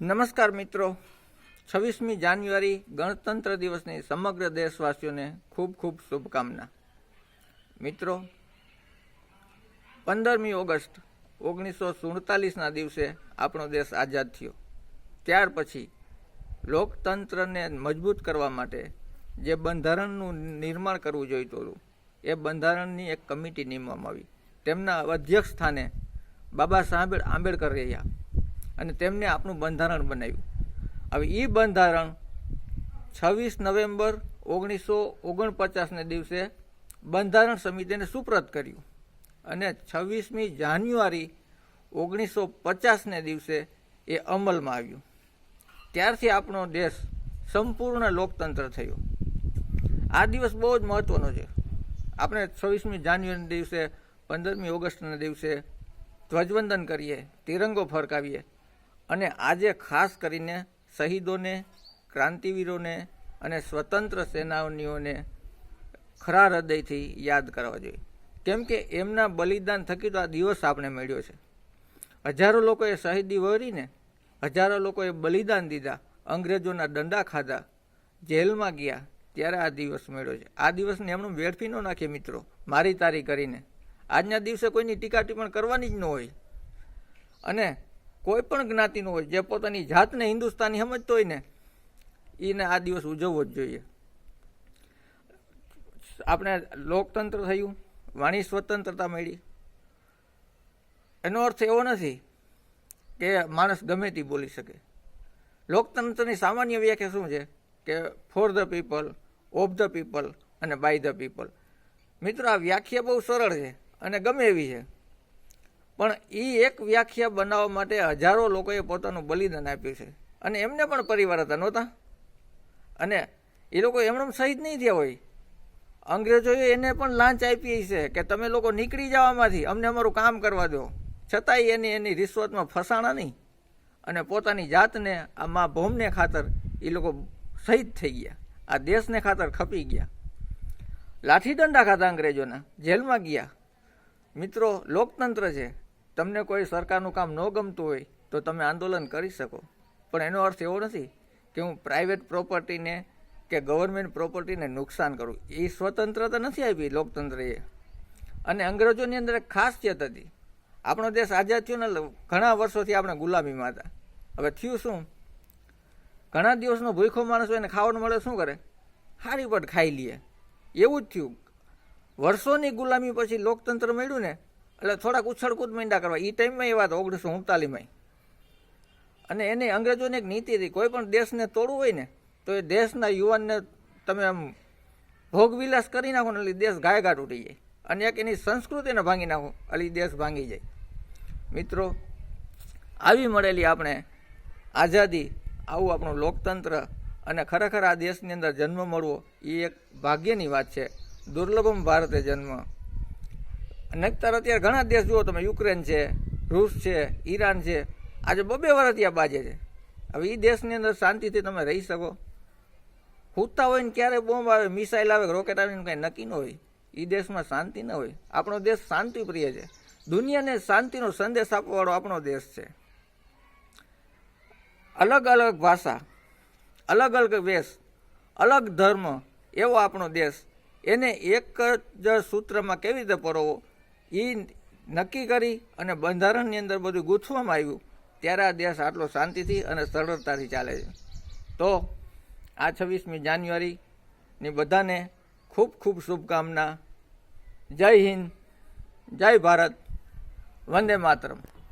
નમસ્કાર મિત્રો. છવ્વીસમી જાન્યુઆરી ગણતંત્ર દિવસની સમગ્ર દેશવાસીઓને ખૂબ ખૂબ શુભકામના. મિત્રો, પંદરમી ઓગસ્ટ ઓગણીસો સુડતાલીસના દિવસે આપણો દેશ આઝાદ થયો. ત્યાર પછી લોકતંત્રને મજબૂત કરવા માટે જે બંધારણનું નિર્માણ કરવું જોઈતું હતું, એ બંધારણની એક કમિટી નીમવામાં આવી. તેમના અધ્યક્ષ સ્થાને બાબા સાહેબ આંબેડકર રહ્યા. અને તેમને આપણું બંધારણ બનાવ્યું. હવે એ બંધારણ છવ્વીસ નવેમ્બર ઓગણીસો ઓગણપચાસને દિવસે બંધારણ સમિતિને સુપ્રત કર્યું અને છવ્વીસમી જાન્યુઆરી ઓગણીસો પચાસને દિવસે એ અમલમાં આવ્યું. ત્યારથી આપણો દેશ સંપૂર્ણ લોકતંત્ર થયો. આ દિવસ બહુ જ મહત્વનો છે. આપણે છવ્વીસમી જાન્યુઆરીના દિવસે, પંદરમી ઓગસ્ટના દિવસે ધ્વજવંદન કરીએ, તિરંગો ફરકાવીએ અને આજે ખાસ કરીને શહીદોને, ક્રાંતિવીરોને અને સ્વતંત્ર સેનાનીઓને ખરા હૃદયથી યાદ કરવા જોઈએ. કેમ કે એમના બલિદાન થકી તો આ દિવસ આપણે મળ્યો છે. હજારો લોકોએ શહીદી વરીને, હજારો લોકોએ બલિદાન દીધા, અંગ્રેજોના દંડા ખાધા, જેલમાં ગયા, ત્યારે આ દિવસ મળ્યો છે. આ દિવસને એમનું વેડફી ન નાખીએ મિત્રો, મારી તારી કરીને. આજના દિવસે કોઈની ટીકા ટિપ્પણ કરવાની જ ન હોય. અને કોઈ પણ જ્ઞાતિનો હોય, જે પોતાની જાતને હિન્દુસ્તાની સમજતો હોય ને, એને આ દિવસ ઉજવવો જ જોઈએ. આપણે લોકતંત્ર થયું, વાણી સ્વતંત્રતા મળી. એનો અર્થ એવો નથી કે માણસ ગમે તે બોલી શકે. લોકતંત્રની સામાન્ય વ્યાખ્યા શું છે? કે for the people of the people અને બાય ધ પીપલ મિત્રો, આ વ્યાખ્યા બહુ સરળ છે અને ગમે એવી છે. પણ એ એક વ્યાખ્યા બનાવવા માટે હજારો લોકોએ પોતાનું બલિદાન આપ્યું છે. અને એમને પણ પરિવાર હતા, નહોતા? અને એ લોકો એમણે શહીદ નહીં થયા હોય. અંગ્રેજોએ એને પણ લાંચ આપી છે કે તમે લોકો નીકળી જવામાંથી અમને અમારું કામ કરવા દો. છતાંય એની એની રિશ્વતમાં ફસાણા નહીં. અને પોતાની જાતને, આ મા ભૌમને ખાતર એ લોકો શહીદ થઈ ગયા. આ દેશને ખાતર ખપી ગયા. લાઠીદંડા ખાતા અંગ્રેજોના, જેલમાં ગયા. મિત્રો, લોકતંત્ર છે. તમને કોઈ સરકારનું કામ ન ગમતું હોય તો તમે આંદોલન કરી શકો. પણ એનો અર્થ એવો નથી કે હું પ્રાઇવેટ પ્રોપર્ટીને કે ગવર્મેન્ટ પ્રોપર્ટીને નુકસાન કરું. એ સ્વતંત્રતા નથી આપી લોકતંત્રએ. અને અંગ્રેજોની અંદર એક ખાસિયત હતી. આપણો દેશ આઝાદ થયો ને ઘણા વર્ષોથી આપણે ગુલામીમાં હતા. હવે થયું શું? ઘણા દિવસનો ભૂખો માણસ હોય એને ખાવાનું મળે શું કરે? હારી પટ ખાઈ લઈએ એવું જ થયું. વર્ષોની ગુલામી પછી લોકતંત્ર મળ્યું ને એટલે થોડાક ઉછળકૂદ મીંડા કરવા. એ ટાઈમમાં એ વાત ઓગણીસો ઉડતાલીસમાં અને એની અંગ્રેજોની એક નીતિ હતી, કોઈ પણ દેશને તોડવું હોય ને, તો એ દેશના યુવાનને તમે આમ ભોગવિલાસ કરી નાખો ને એટલે દેશ ગાયઘાટ ઉઠી જાય. અને એક એની સંસ્કૃતિને ભાંગી નાખો, એટલે દેશ ભાંગી જાય. મિત્રો, આવી મળેલી આપણે આઝાદી, આવું આપણું લોકતંત્ર અને ખરેખર આ દેશની અંદર જન્મ મળવો એ એક ભાગ્યની વાત છે. દુર્લભમ ભારતે જન્મ નકતર અત્યારે ઘણા દેશ જુઓ તમે, યુક્રેન છે, રૂસ છે, ઈરાન છે. આજે બબે વર્ષ ત્યાં બાજે છે. હવે એ દેશની અંદર શાંતિથી તમે રહી શકો. હુતા હોય ને ક્યારે બોમ્બ આવે મિસાઇલ આવે, રોકેટ આવે ને કંઈ નક્કી ન હોય. એ દેશમાં શાંતિ ન હોય. આપણો દેશ શાંતિ પ્રિય છે. દુનિયાને શાંતિનો સંદેશ આપવાવાળો આપણો દેશ છે. અલગ અલગ ભાષા, અલગ અલગ વેશ, અલગ ધર્મ એવો આપણો દેશ. એને એક જ સૂત્રમાં કેવી રીતે પરોવો? એ નક્કી કરી અને બંધારણની અંદર બધું ગૂંથવામાં આવ્યું. ત્યારે આ દેશ આટલો શાંતિથી અને સરળતાથી ચાલે છે. તો આ છવ્વીસમી જાન્યુઆરીની બધાને ખૂબ ખૂબ શુભકામના. જય હિન્દ, જય ભારત, વંદે માતરમ.